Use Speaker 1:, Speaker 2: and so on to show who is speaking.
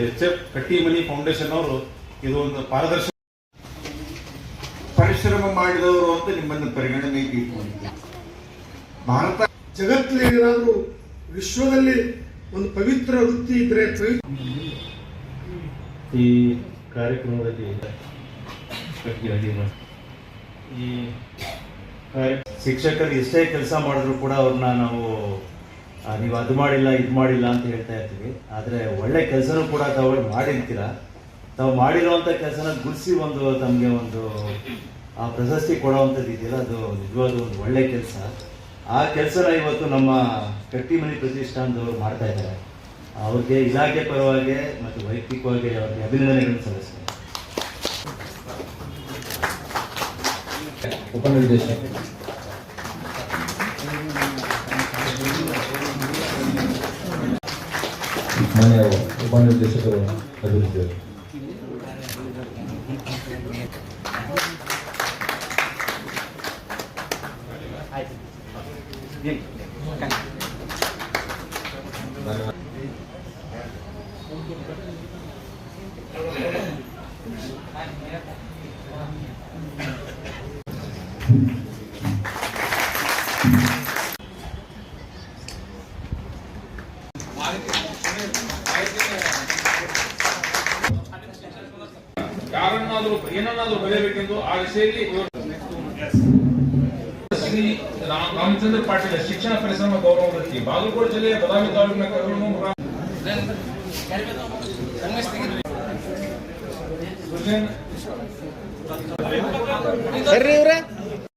Speaker 1: H F Kattimani foundation ಅವರು ಇದು ಒಂದು ಪಾರದರ್ಶಕ ಪರಿಶ್ರಮ ಮಾಡಿದವರು ಅಂತ ನಿಮ್ಮನ್ನು ಪರಿಗಣನೆಗೆ ಭಾರತ
Speaker 2: ಜಗತ್ತಿನಲ್ಲಿ ಏನಾದರೂ ವಿಶ್ವದಲ್ಲಿ ಒಂದು ಪವಿತ್ರ ವೃತ್ತಿ ಇದ್ರೆ
Speaker 3: ಈ ಕಾರ್ಯಕ್ರಮದಲ್ಲಿ ಈ ಶಿಕ್ಷಕರು ಎಷ್ಟೇ ಕೆಲಸ ಮಾಡಿದ್ರು ಕೂಡ ಅವ್ರನ್ನ ನಾವು ನೀವು ಅದು ಮಾಡಿಲ್ಲ, ಇದು ಮಾಡಿಲ್ಲ ಅಂತ ಹೇಳ್ತಾ ಇರ್ತೀವಿ. ಆದರೆ ಒಳ್ಳೆ ಕೆಲಸನೂ ಕೂಡ ತಾವು ಮಾಡಿರ್ತೀರಾ? ತಾವು ಮಾಡಿರುವಂಥ ಕೆಲಸನ ಗುರ್ಸಿ ಒಂದು ತಮಗೆ ಒಂದು, ಆ, ಪ್ರಶಸ್ತಿ ಕೊಡೋವಂಥದ್ದು ಇದೆಯಲ್ಲ ಅದು ನಿಜವಾದ ಒಂದು ಒಳ್ಳೆ ಕೆಲಸ. ಆ ಕೆಲಸನ ಇವತ್ತು ನಮ್ಮ ಕಟ್ಟಿಮನಿ ಪ್ರತಿಷ್ಠಾನದವರು ಮಾಡ್ತಾ ಇದ್ದಾರೆ. ಅವ್ರಿಗೆ ಇಲಾಖೆ ಪರವಾಗಿ ಮತ್ತು ವೈಯಕ್ತಿಕವಾಗಿ ಅವ್ರಿಗೆ ಅಭಿನಂದನೆಗಳನ್ನು ಸಲ್ಲಿಸ್ತಾರೆ
Speaker 4: ಉಪನಿರ್ದೇಶಕ. ಮಾನ್ಯ ಉಪನಿರ್ದೇಶಕರು ಅಭಿವೃದ್ಧಿ
Speaker 5: ಯಾರನ್ನಾದ್ರೂ ಏನನ್ನಾದ್ರೂ ಬರೆಯಬೇಕೆಂದು ಆ ಇವರು ರಾಮ್- ರಾಮಚಂದ್ರ ಪಾಟೀಲ ಶಿಕ್ಷಣ ಪರಿಶ್ರಮ ಗೌರವ ವೃತ್ತಿ, ಬಾಗಲಕೋಟೆ ಜಿಲ್ಲೆಯ ಬದಾಮಿ ತಾಲೂಕಿನ ಸುಜನ್